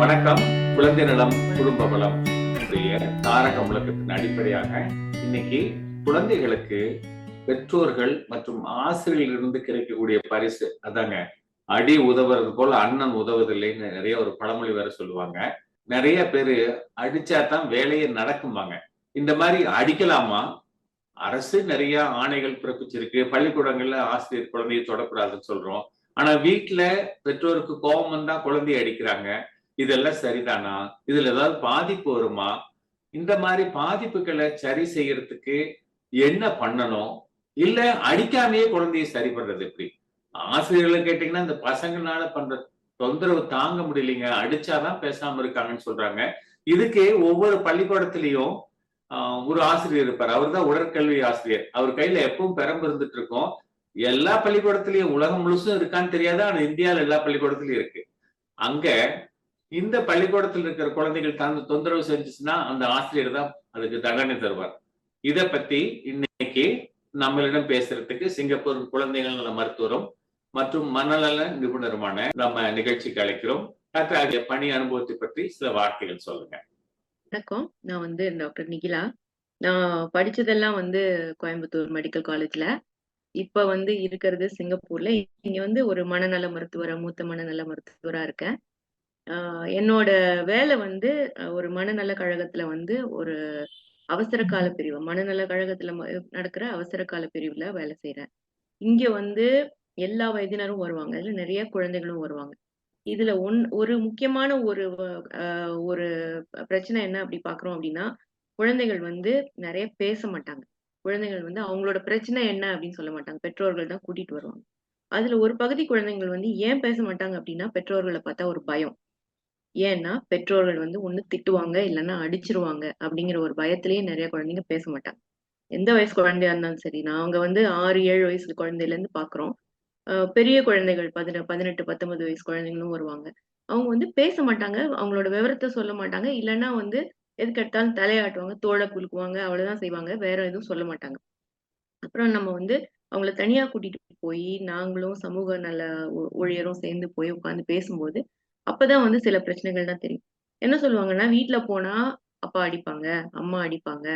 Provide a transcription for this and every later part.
வணக்கம். குழந்தை நலம் குடும்ப பலம் தாரக முழக்கத்தின் அடிப்படையாக இன்னைக்கு குழந்தைகளுக்கு பெற்றோர்கள் மற்றும் ஆசிரியர்களிருந்து கிடைக்கக்கூடிய பரிசு. அதாங்க அடி உதவுறது போல அண்ணன் உதவுவதில்லைன்னு நிறைய ஒரு பழமொழி வேற சொல்லுவாங்க. நிறைய பேரு அடிச்சாதான் வேலையே நடக்குமாங்க இந்த மாதிரி அடிக்கலாமா? அரசு நிறைய ஆணைகள் பிறப்பிச்சிருக்கு. பள்ளிக்கூடங்கள்ல ஆசிரியர் குழந்தையை தொடக்கூடாதுன்னு சொல்றோம். ஆனா வீட்டுல பெற்றோருக்கு கோபம் வந்தா குழந்தைய அடிக்கிறாங்க. இதெல்லாம் சரிதானா? இதுல ஏதாவது பாதிப்பு வருமா? இந்த மாதிரி பாதிப்புகளை சரி செய்யறதுக்கு என்ன பண்ணணும்? இல்ல அடிக்காமையே குழந்தைய சரி பண்றது எப்படி? ஆசிரியர்களை கேட்டீங்கன்னா இந்த பசங்கனால பண்ற தொந்தரவு தாங்க முடியலைங்க. அடிச்சாதான் பேசாம இருக்காங்கன்னு சொல்றாங்க. இதுக்கு ஒவ்வொரு பள்ளிக்கூடத்திலையும் ஆஹ் ஒரு ஆசிரியர் இருப்பார். அவர் தான் உடற்கல்வி ஆசிரியர். அவர் கையில எப்பவும் பெரம்பு இருந்துட்டு இருக்கோம். எல்லா பள்ளிக்கூடத்திலையும் உலகம் முழுசும் இருக்கான்னு தெரியாது. ஆனா இந்தியாவில் எல்லா பள்ளிக்கூடத்திலயும் இருக்கு. அங்க இந்த பள்ளிக்கூடத்தில் இருக்கிற குழந்தைகள் தந்து தொந்தரவு செஞ்சுச்சுன்னா அந்த ஆசிரியர் தான் அதுக்கு தண்டனை தருவார். இதை பத்தி இன்னைக்கு நம்மளிடம் பேசுறதுக்கு சிங்கப்பூர் குழந்தைகள் நல மருத்துவரும் மற்றும் மனநல நிபுணருமான நம்ம நிகழ்ச்சிக்கு அழைக்கிறோம். டாக்டர் ஆகிய பணி அனுபவத்தை பற்றி சில வார்த்தைகள் சொல்லுங்க. வணக்கம். நான் வந்து டாக்டர் நிகிலா. நான் படிச்சதெல்லாம் வந்து கோயம்புத்தூர் மெடிக்கல் காலேஜ்ல. இப்ப வந்து இருக்கிறது சிங்கப்பூர்ல. இங்க வந்து ஒரு மனநல மருத்துவரா மூத்த மனநல மருத்துவரா இருக்கேன். என்னோட வேலை வந்து ஒரு மனநல கழகத்துல வந்து ஒரு அவசர கால பிரிவு. மனநல கழகத்துல நடக்கிற அவசர கால பிரிவுல வேலை செய்யறேன் இங்க வந்து எல்லா வயதினரும் வருவாங்க. இதுல நிறைய குழந்தைகளும் வருவாங்க. இதுல ஒன் ஒரு முக்கியமான ஒரு ஒரு பிரச்சனை என்ன அப்படி பாக்குறோம் அப்படின்னா குழந்தைகள் வந்து நிறைய பேச மாட்டாங்க. குழந்தைகள் வந்து அவங்களோட பிரச்சனை என்ன அப்படின்னு சொல்ல மாட்டாங்க. பெற்றோர்கள் தான் கூட்டிட்டு வருவாங்க. அதுல ஒரு பகுதி குழந்தைகள் வந்து ஏன் பேச மாட்டாங்க அப்படின்னா பெற்றோர்களை பார்த்தா ஒரு பயம். ஏன்னா பெற்றோர்கள் வந்து ஒண்ணு திட்டுவாங்க இல்லைன்னா அடிச்சிருவாங்க அப்படிங்கிற ஒரு பயத்திலேயே நிறைய குழந்தைங்க பேச மாட்டாங்க. எந்த வயசு குழந்தையா இருந்தாலும் சரி நாங்க வந்து ஆறு ஏழு வயசு குழந்தையில இருந்து பாக்குறோம் பெரிய குழந்தைகள் பதின பதினெட்டு பத்தொன்பது வயசு குழந்தைங்களும் வருவாங்க. அவங்க வந்து பேச மாட்டாங்க அவங்களோட விவரத்தை சொல்ல மாட்டாங்க இல்லைன்னா வந்து எதுக்கு எடுத்தாலும் தலையாட்டுவாங்க தோலை குலுக்குவாங்க அவ்வளவுதான் செய்வாங்க வேற எதுவும் சொல்ல மாட்டாங்க. அப்புறம் நம்ம வந்து அவங்கள தனியா கூட்டிட்டு போய் நாங்களும் சமூக நல ஊழியரும் சேர்ந்து போய் உட்காந்து பேசும்போது அப்பதான் வந்து சில பிரச்சனைகள் தான் தெரியும். என்ன சொல்லுவாங்கன்னா வீட்டுல போனா அப்பா அடிப்பாங்க அம்மா அடிப்பாங்க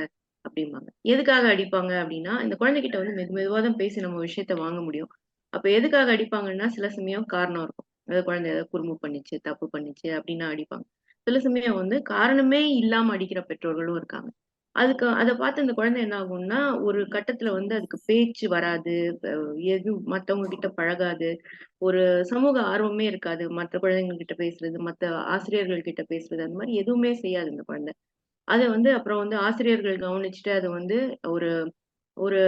அப்படிம்பாங்க. எதுக்காக அடிப்பாங்க அப்படின்னா இந்த குழந்தைகிட்ட வந்து மெது மெதுவா தான் பேசி நம்ம விஷயத்த வாங்க முடியும். அப்ப எதுக்காக அடிப்பாங்கன்னா சில சமயம் காரணம் இருக்கும். அதாவது குழந்தை ஏதாவது குறும்பு பண்ணிச்சு தப்பு பண்ணிச்சு அப்படின்னா அடிப்பாங்க. சில சமயம் வந்து காரணமே இல்லாம அடிக்கிற பெற்றோர்களும் இருக்காங்க. அதுக்கு அதை பார்த்து அந்த குழந்தை என்ன ஆகும்னா ஒரு கட்டத்துல வந்து அதுக்கு பேச்சு வராது எதுவும் எது மத்தவங்க கிட்ட பழகாது. ஒரு சமூக ஆர்வமே இருக்காது. மற்ற குழந்தைங்க கிட்ட பேசுறது மத்த ஆசிரியர்கள் கிட்ட பேசுறது அந்த மாதிரி எதுவுமே செய்யாது இந்த குழந்தை. அதை வந்து அப்புறம் வந்து ஆசிரியர்கள் கவனிச்சுட்டு அதை வந்து ஒரு ஒரு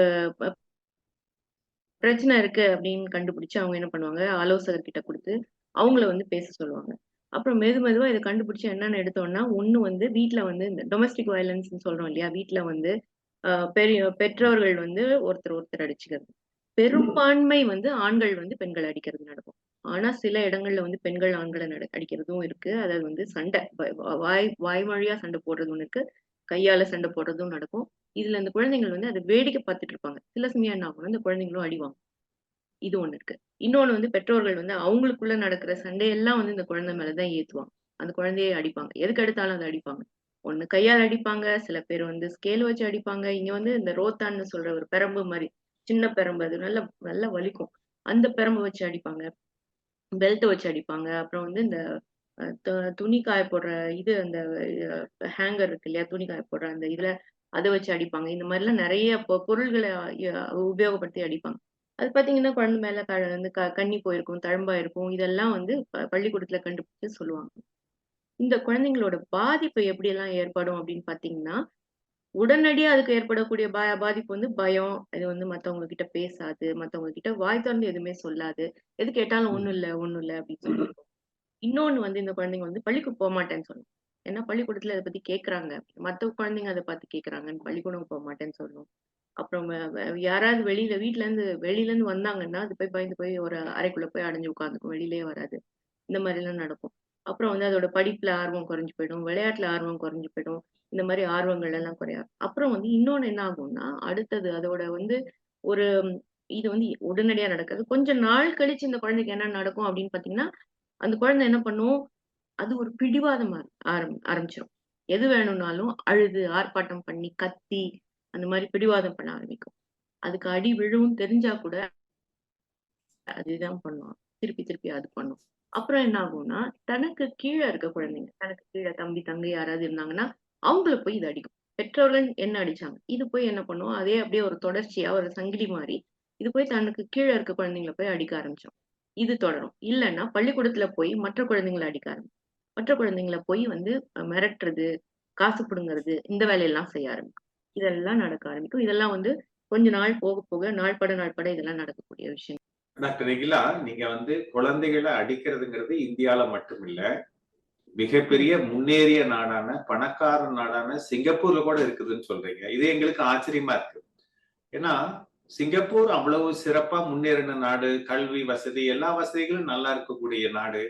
பிரச்சனை இருக்கு அப்படின்னு கண்டுபிடிச்சு அவங்க என்ன பண்ணுவாங்க? ஆலோசகர் கிட்ட கொடுத்து அவங்கள வந்து பேச சொல்லுவாங்க. அப்புறம் மெது மெதுவா இதை கண்டுபிடிச்சு என்னென்னு எடுத்தோம்னா ஒண்ணு வந்து வீட்டுல வந்து இந்த டொமஸ்டிக் வயலன்ஸ் சொல்றோம் இல்லையா? வீட்டுல வந்து பெரிய பெற்றோர்கள் வந்து ஒருத்தர் ஒருத்தர் அடிச்சுக்கிறது. பெரும்பான்மை வந்து ஆண்கள் வந்து பெண்கள் அடிக்கிறது நடக்கும். ஆனா சில இடங்கள்ல வந்து பெண்கள் ஆண்களை நட அடிக்கிறதும் இருக்கு. அதாவது வந்து சண்டை வ- வாய் வாய்மொழியா சண்டை போடுறது ஒன்று இருக்கு. கையால சண்டை போடுறதும் நடக்கும். இதுல அந்த குழந்தைகள் வந்து அதை வேடிக்கை பார்த்துட்டு இருப்பாங்க. சில சமயம் என்ன ஆகும்னா இந்த குழந்தைங்களும் அடிவாங்க இது ஒண்ணு இருக்கு. இன்னொன்னு வந்து பெற்றோர்கள் வந்து அவங்களுக்குள்ள நடக்கிற சண்டையெல்லாம் வந்து இந்த குழந்தை மேலதான் ஏத்துவாங்க. அந்த குழந்தையை அடிப்பாங்க. எதுக்கு எடுத்தாலும் அதை அடிப்பாங்க. ஒண்ணு கையால் அடிப்பாங்க சில பேர் வந்து ஸ்கேல் வச்சு அடிப்பாங்க. இங்க வந்து இந்த ரோத்தான்னு சொல்ற ஒரு பெரம்பு மாதிரி சின்ன பெரம்பு அது நல்ல நல்லா வலிக்கும். அந்த பெரம்பு வச்சு அடிப்பாங்க. பெல்ட் வச்சு அடிப்பாங்க. அப்புறம் வந்து இந்த துணி காய போடுற இது அந்த ஹேங்கர் இருக்கு இல்லையா? துணி காய போடுற அந்த இதுல அதை வச்சு அடிப்பாங்க. இந்த மாதிரிலாம் நிறைய பொருள்களை உபயோகப்படுத்தி அடிப்பாங்க. அது பாத்தீங்கன்னா குழந்தை மேல க வந்து க கண்ணி போயிருக்கும் தழும்பா இருக்கும். இதெல்லாம் வந்து ப- பள்ளிக்கூடத்துல கண்டுபிடிச்சு சொல்லுவாங்க. இந்த குழந்தைங்களோட பாதிப்பு எப்படி எல்லாம் ஏற்படும் அப்படின்னு பாத்தீங்கன்னா உடனடியா அதுக்கு ஏற்படக்கூடிய பா பாதிப்பு வந்து பயம் இது வந்து மத்தவங்க கிட்ட பேசாது மத்தவங்க கிட்ட வாய் திறந்து எதுவுமே சொல்லாது எது கேட்டாலும் ஒண்ணும் இல்ல ஒண்ணும் இல்ல அப்படின்னு சொல்லிட்டு இன்னொன்னு வந்து இந்த குழந்தைங்க வந்து பள்ளிக்கு போக மாட்டேன்னு சொல்லும். ஏன்னா பள்ளிக்கூடத்துல அதை பத்தி கேக்குறாங்க. மத்த குழந்தைங்க அதை பார்த்து கேக்குறாங்கன்னு பள்ளிக்கூடம் போக மாட்டேன்னு சொல்லும். அப்புறம் யாராவது வெளியில வீட்டுல இருந்து வெளியில இருந்து வந்தாங்கன்னா அது போய் பயந்து போய் ஒரு அறைக்குள்ள போய் அடைஞ்சு உட்காந்துக்கும் வெளியிலே வராது. இந்த மாதிரி எல்லாம் நடக்கும். அப்புறம் வந்து அதோட படிப்புல ஆர்வம் குறைஞ்சு போயிடும் விளையாட்டுல ஆர்வம் குறைஞ்சு போயிடும் இந்த மாதிரி ஆர்வங்கள் எல்லாம் குறையாது அப்புறம் வந்து இன்னொன்னு என்ன ஆகும்னா அடுத்தது அதோட வந்து ஒரு இது வந்து உடனடியா நடக்காது. கொஞ்ச நாள் கழிச்சு இந்த குழந்தைக்கு என்ன நடக்கும் அப்படின்னு பாத்தீங்கன்னா அந்த குழந்தை என்ன பண்ணும்? அது ஒரு பிடிவாதம் ஆரம் ஆரம்பிச்சிடும் எது வேணும்னாலும் அழுது ஆர்ப்பாட்டம் பண்ணி கத்தி அந்த மாதிரி பிடிவாதம் பண்ண ஆரம்பிக்கும். அதுக்கு அடி விழுவும் தெரிஞ்சா கூட அதுதான் பண்ணும். திருப்பி திருப்பி அது பண்ணும். அப்புறம் என்ன ஆகும்னா தனக்கு கீழே இருக்க குழந்தைங்க தனக்கு கீழே தம்பி தங்கை யாராவது இருந்தாங்கன்னா அவங்கள போய் இது அடிக்கும். பெற்றோர்கள் என்ன அடிச்சாங்க? இது போய் என்ன பண்ணும்? அதே அப்படியே ஒரு தொடர்ச்சியா ஒரு சங்கிலி மாதிரி இது போய் தனக்கு கீழே இருக்க குழந்தைங்கள போய் அடிக்க ஆரம்பிச்சோம் இது தொடரும். இல்லைன்னா பள்ளிக்கூடத்துல போய் மற்ற குழந்தைங்களை அடிக்க ஆரம்பிக்கும். மற்ற குழந்தைங்களை போய் வந்து மிரட்டுறது காசு பிடுங்கிறது இந்த வேலையெல்லாம் செய்ய ஆரம்பிக்கும். இதெல்லாம் நடக்க ஆரம்பிக்கும். இதெல்லாம் வந்து கொஞ்ச நாள் போக போக நாள் பட நாள் பட இதெல்லாம் நடக்கக்கூடிய விஷயம் டாக்டர் நிகிலா நீங்க வந்து குழந்தைகளை அடிக்கிறதுங்கிறது இந்தியால மட்டும் இல்ல மிகப்பெரிய முன்னேறிய நாடான பணக்கார நாடான சிங்கப்பூர்ல கூட இருக்குதுன்னு சொல்றீங்க. இது எங்களுக்கு ஆச்சரியமா இருக்கு. ஏன்னா சிங்கப்பூர் அவ்வளவு சிறப்பா முன்னேறின நாடு கல்வி வசதி எல்லா வசதிகளும் நல்லா இருக்கக்கூடிய நாடு.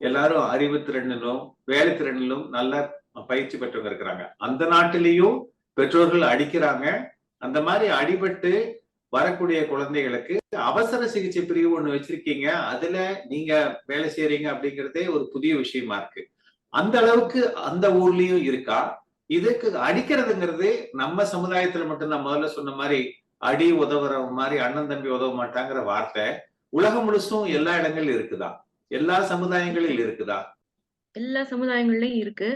எல்லாரும் அறிவு திறனிலும் வேலை திறனிலும் நல்ல பயிற்சி பெற்றவங்க இருக்கிறாங்க. அந்த நாட்டிலையும் பெற்றோர்கள் அடிக்கிறாங்க. அந்த மாதிரி அடிபட்டு வரக்கூடிய குழந்தைகளுக்கு அவசர சிகிச்சை பிரிவு ஒண்ணு வச்சிருக்கீங்க. அதுல நீங்க வேலை செய்யறீங்க அப்படிங்கறதே ஒரு புதிய விஷயமா இருக்கு. அந்த அளவுக்கு அந்த ஊர்லயும் இருக்கா? இதுக்கு அடிக்கிறதுங்கிறது நம்ம சமுதாயத்துல மட்டும் நான் முதல்ல சொன்ன மாதிரி அடி உதவுற மாதிரி அண்ணன் தம்பி உதவ மாட்டாங்கிற வார்த்தை உலகம் முழுசும் எல்லா இடங்களிலும் இருக்குதா? எல்லா சமுதாயங்களில் இருக்குதா? எல்லா சமுதாயங்கள்லயும் இருக்கு.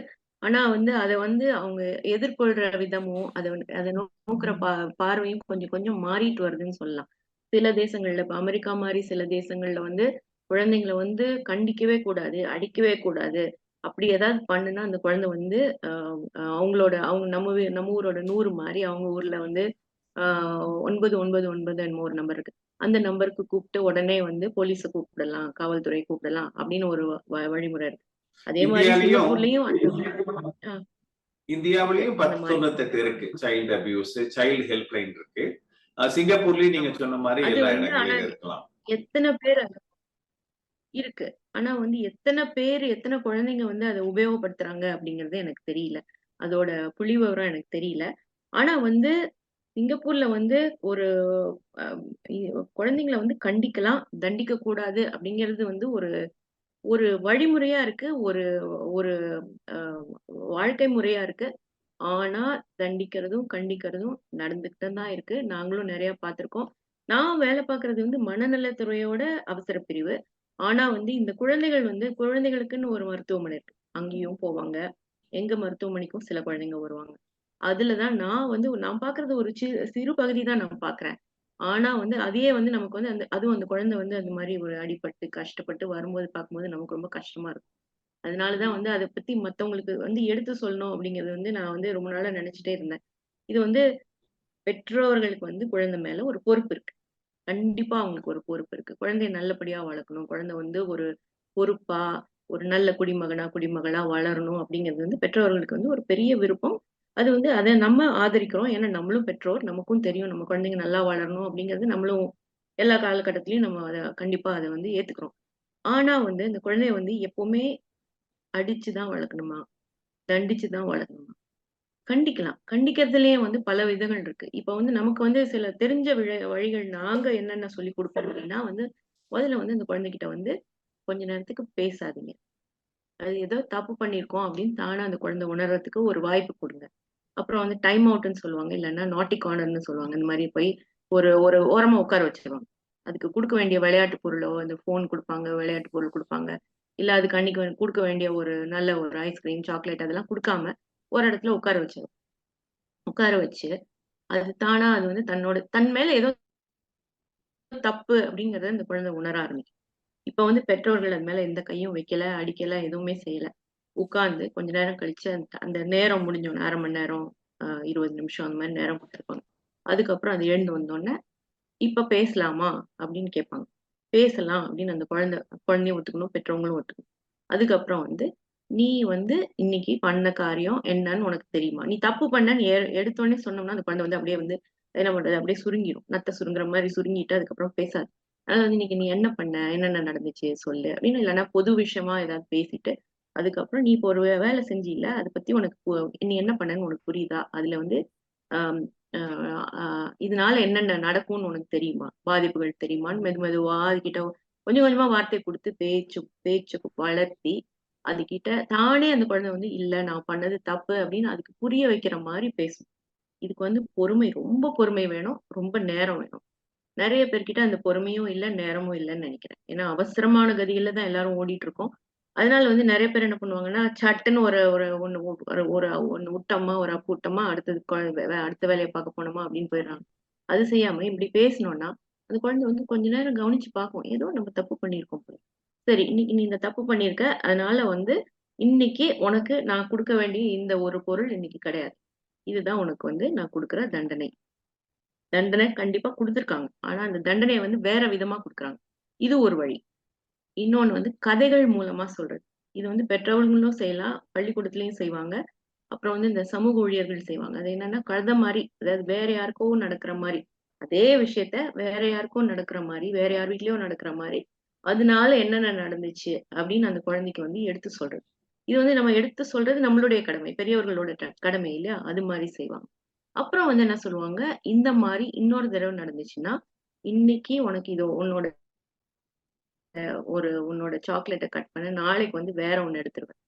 ஆனா வந்து அதை வந்து அவங்க எதிர்கொள்ற விதமும் அதை அதை நோக்குற பா பார்வையும் கொஞ்சம் கொஞ்சம் மாறிட்டு வருதுன்னு சொல்லலாம். சில தேசங்கள்ல இப்ப அமெரிக்கா மாதிரி சில தேசங்கள்ல வந்து குழந்தைங்களை வந்து கண்டிக்கவே கூடாது அடிக்கவே கூடாது. அப்படி ஏதாவது பண்ணுனா அந்த குழந்தை வந்து ஆஹ் அவங்களோட அவங்க நம்ம நம்ம ஊரோட நூறு மாதிரி அவங்க ஊர்ல வந்து ஆஹ் ஒன்பது ஒன்பது ஒன்பது என்னமோ ஒரு நம்பர் இருக்கு. அந்த நம்பருக்கு கூப்பிட்டு உடனே வந்து போலீஸை கூப்பிடலாம் காவல்துறை கூப்பிடலாம் அப்படின்னு ஒரு வ- வழிமுறை இருக்கு. அதே மாதிரி. இந்தியாவிலயும் பத்து மாதிரி. தொண்ணூத்தெட்டு இருக்கு. சைல்டு அபியூஸ் சைல்டு ஹெல்ப்லைன் இருக்கு. அஹ் சிங்கப்பூர்லயும் நீங்க சொன்ன மாதிரி எல்லா ஆனா- இருக்கலாம். எத்தனை பேர் இருக்கு? ஆனா வந்து எத்தனை பேர் எத்தனை குழந்தைங்க வந்து அதை உபயோகப்படுத்துறாங்க அப்படிங்கறது எனக்கு தெரியல. அதோட புள்ளி விவரம் எனக்கு தெரியல. ஆனா வந்து சிங்கப்பூர்ல வந்து ஒரு குழந்தைங்களை வந்து கண்டிக்கலாம் தண்டிக்க கூடாது அப்படிங்கிறது வந்து ஒரு ஒரு வழிமுறையா இருக்கு ஒரு ஒரு அஹ், வாழ்க்கை முறையா இருக்கு. ஆனா தண்டிக்கிறதும் கண்டிக்கிறதும் நடந்துகிட்டு தான் இருக்கு. நாங்களும் நிறைய பார்த்திருக்கோம். நான் வேலை பார்க்கறது வந்து மனநலத்துறையோட அவசர பிரிவு ஆனா வந்து இந்த குழந்தைகள் வந்து குழந்தைகளுக்குன்னு ஒரு மருத்துவமனை இருக்கு. அங்கேயும் போவாங்க. எங்க மருத்துவமனைக்கும் சில குழந்தைங்க வருவாங்க. அதுலதான் நான் வந்து நான் பாக்குறது ஒரு சிறு சிறு பகுதி தான் நான் பாக்குறேன் ஆனா வந்து அதையே வந்து நமக்கு வந்து அந்த அதுவும் அந்த குழந்தை வந்து அந்த மாதிரி ஒரு அடிபட்டு கஷ்டப்பட்டு வரும்போது பார்க்கும்போது நமக்கு ரொம்ப கஷ்டமா இருக்கும். அதனாலதான் வந்து அதை பத்தி மத்தவங்களுக்கு வந்து எடுத்து சொல்லணும் அப்படிங்கறது வந்து நான் வந்து ரொம்ப நாளா நினைச்சிட்டே இருந்தேன். இது வந்து பெற்றோர்களுக்கு வந்து குழந்தை மேல ஒரு பொறுப்பு இருக்கு. கண்டிப்பா அவங்களுக்கு ஒரு பொறுப்பு இருக்கு. குழந்தைய நல்லபடியா வளர்க்கணும். குழந்தை வந்து ஒரு பொறுப்பா ஒரு நல்ல குடிமகனா குடிமகளா வளரணும் அப்படிங்கிறது வந்து பெற்றோர்களுக்கு வந்து ஒரு பெரிய விருப்பம். அது வந்து அதை நம்ம ஆதரிக்கிறோம். ஏன்னா நம்மளும் பெற்றோர் நமக்கும் தெரியும். நம்ம குழந்தைங்க நல்லா வளரணும் அப்படிங்கிறது நம்மளும் எல்லா காலகட்டத்திலயும் நம்ம அதை கண்டிப்பா அதை வந்து ஏத்துக்கிறோம். ஆனா வந்து இந்த குழந்தைய வந்து எப்பவுமே அடிச்சுதான் வளர்க்கணுமா? தண்டிச்சுதான் வளர்க்கணுமா? கண்டிக்கலாம். கண்டிக்கிறதுலயே வந்து பல விதங்கள் இருக்கு. இப்ப வந்து நமக்கு வந்து சில தெரிஞ்ச விழ- வழிகள் நாங்க என்னென்ன சொல்லி கொடுப்போம் அப்படின்னா வந்து முதல்ல வந்து அந்த குழந்தைகிட்ட வந்து கொஞ்ச நேரத்துக்கு பேசாதீங்க. அது ஏதோ தப்பு பண்ணியிருக்கோம் அப்படின்னு தானே அந்த குழந்தை உணர்றதுக்கு ஒரு வாய்ப்பு கொடுங்க. அப்புறம் வந்து டைம் அவுட்னு சொல்லுவாங்க இல்லைன்னா நாட்டி கார்னர்னு சொல்லுவாங்க. இந்த மாதிரி போய் ஒரு ஒரு ஓரமா உட்கார வச்சிருவாங்க. அதுக்கு கொடுக்க வேண்டிய விளையாட்டு பொருளோ இந்த ஃபோன் கொடுப்பாங்க விளையாட்டு பொருள் கொடுப்பாங்க. இல்ல அதுக்கு அன்னைக்கு கொடுக்க வேண்டிய ஒரு நல்ல ஒரு ஐஸ்கிரீம் சாக்லேட் அதெல்லாம் கொடுக்காம ஒரு இடத்துல உட்கார வச்சிடும் உட்கார வச்சு அது தானா அது வந்து தன்னோட தன் மேல ஏதோ தப்பு அப்படிங்கறத இந்த குழந்தை உணர ஆரம்பிக்கும். இப்ப வந்து பெற்றோர்கள் அது மேல எந்த கையும் வைக்கல அடிக்கல எதுவுமே செய்யல. உட்கார்ந்து கொஞ்ச நேரம் கழிச்சு அந்த அந்த நேரம் முடிஞ்சோன்னு அரை மணி நேரம் இருபது நிமிஷம் அந்த மாதிரி நேரம் கொடுத்துருப்பாங்க. அதுக்கப்புறம் அது எழுந்து வந்தோடனே இப்ப பேசலாமா? அப்படின்னு கேட்பாங்க. பேசலாம் அப்படின்னு அந்த குழந்தை குழந்தையும் ஒத்துக்கணும் பெற்றவங்களும் ஒத்துக்கணும். அதுக்கப்புறம் வந்து நீ வந்து இன்னைக்கு பண்ண காரியம் என்னன்னு உனக்கு தெரியுமா? நீ தப்பு பண்ணன்னு எ- எடுத்தோடனே சொன்னோம்னா அந்த குழந்தை வந்து அப்படியே வந்து என்ன பண்றது? அப்படியே சுருங்கிடும் நத்தை சுருங்குற மாதிரி சுருங்கிட்டு அதுக்கப்புறம் பேசாது. அதனால வந்து இன்னைக்கு நீ என்ன பண்ண? என்னென்ன நடந்துச்சு? சொல்லு. அப்படின்னு இல்லைன்னா பொது விஷயமா ஏதாவது பேசிட்டு அதுக்கப்புறம் நீ இப்போ ஒரு வேலை வேலை செஞ்சில அதை பத்தி உனக்கு பு- நீ என்ன பண்ணன்னு உனக்கு புரியுதா? அதுல வந்து ஆஹ் இதனால என்னென்ன நடக்கும்னு உனக்கு தெரியுமா? பாதிப்புகள் தெரியுமான்னு மெது மெதுவா அதுகிட்ட கொஞ்சம் கொஞ்சமா வார்த்தை கொடுத்து பேச்சு பேச்சு வளர்த்தி அதுகிட்ட தானே அந்த குழந்தை வந்து இல்ல நான் பண்ணது தப்பு அப்படின்னு அதுக்கு புரிய வைக்கிற மாதிரி பேசும். இதுக்கு வந்து பொறுமை ரொம்ப பொறுமை வேணும் ரொம்ப நேரம் வேணும். நிறைய பேர்கிட்ட அந்த பொறுமையும் இல்லை நேரமும் இல்லைன்னு நினைக்கிறேன். ஏன்னா அவசரமான கதியில தான் எல்லாரும் ஓடிட்டு இருக்கோம். அதனால வந்து நிறைய பேர் என்ன பண்ணுவாங்கன்னா சட்டுன்னு ஒரு ஒரு ஒன்று ஒரு ஒரு ஒன்று விட்டோமா ஒரு அப்பு விட்டோமா அடுத்தது வே- அடுத்த வேலையை பார்க்க போனோமா அப்படின்னு போயிடுறாங்க. அது செய்யாம இப்படி பேசணும்னா அந்த குழந்தை வந்து கொஞ்ச நேரம் கவனிச்சு பார்க்கும். ஏதோ நம்ம தப்பு பண்ணியிருக்கோம் போல. சரி இன்னைக்கு நீ இந்த தப்பு பண்ணியிருக்க அதனால வந்து இன்னைக்கு உனக்கு நான் கொடுக்க வேண்டிய இந்த ஒரு பொருள் இன்னைக்கு கிடையாது. இதுதான் உனக்கு வந்து நான் கொடுக்குற தண்டனை. தண்டனை கண்டிப்பா கொடுத்துருக்காங்க. ஆனா அந்த தண்டனையை வந்து வேற விதமா கொடுக்குறாங்க. இது ஒரு வழி. இன்னொன்னு வந்து கதைகள் மூலமா சொல்றது. இது வந்து பெற்றவர்களும் செய்யலாம் பள்ளிக்கூடத்துலயும் செய்வாங்க. அப்புறம் வந்து இந்த சமூக ஊழியர்கள் செய்வாங்க. அது என்னன்னா கழுத மாதிரி அதாவது வேற யாருக்கோ நடக்கிற மாதிரி அதே விஷயத்த வேற யாருக்கோ நடக்கிற மாதிரி வேற யார் வீட்லயோ நடக்கிற மாதிரி அதனால என்னென்ன நடந்துச்சு அப்படின்னு அந்த குழந்தைக்கு வந்து எடுத்து சொல்றது. இது வந்து நம்ம எடுத்து சொல்றது நம்மளுடைய கடமை பெரியவர்களோட கடமை இல்லையா? அது மாதிரி செய்வாங்க. அப்புறம் வந்து என்ன சொல்லுவாங்க? இந்த மாதிரி இன்னொரு தடவை நடந்துச்சுன்னா இன்னைக்கு உனக்கு இதோ உன்னோட ஒரு உன்னோட சாக்லேட்டை கட் பண்ண நாளைக்கு வந்து வேற ஒண்ணு எடுத்துருவேன்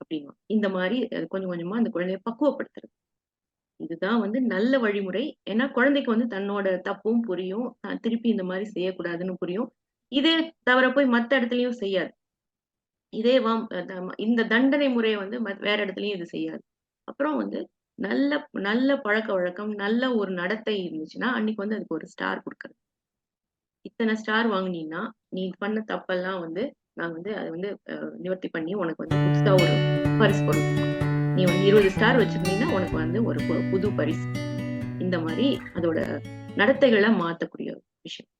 அப்படின்னா இந்த மாதிரி கொஞ்சம் கொஞ்சமா அந்த குழந்தைய பக்குவப்படுத்துறது. இதுதான் வந்து நல்ல வழிமுறை. ஏன்னா குழந்தைக்கு வந்து தன்னோட தப்பும் புரியும். தான் திருப்பி இந்த மாதிரி செய்யக்கூடாதுன்னு புரியும். இதே தவிர போய் மத்த இடத்துலயும் செய்யாது. இதே இந்த தண்டனை முறையை வந்து வேற இடத்துலயும் இது செய்யாது. அப்புறம் வந்து நல்ல நல்ல பழக்க வழக்கம் நல்ல ஒரு நடத்தை இருந்துச்சுன்னா அன்னைக்கு வந்து அதுக்கு ஒரு ஸ்டார் கொடுக்கறது. இத்தனை ஸ்டார் வாங்கினீங்கன்னா நீ பண்ண தப்பெல்லாம் வந்து நான் வந்து அதை வந்து நிவர்த்தி பண்ணி உனக்கு வந்து புதுசா ஒரு பரிசு கொடுப்போம் நீ வந்து இருபது ஸ்டார் வச்சிருந்தீங்கன்னா உனக்கு வந்து ஒரு புது பரிசு. இந்த மாதிரி அதோட நடத்தைகளை மாத்தக்கூடிய விஷயம்.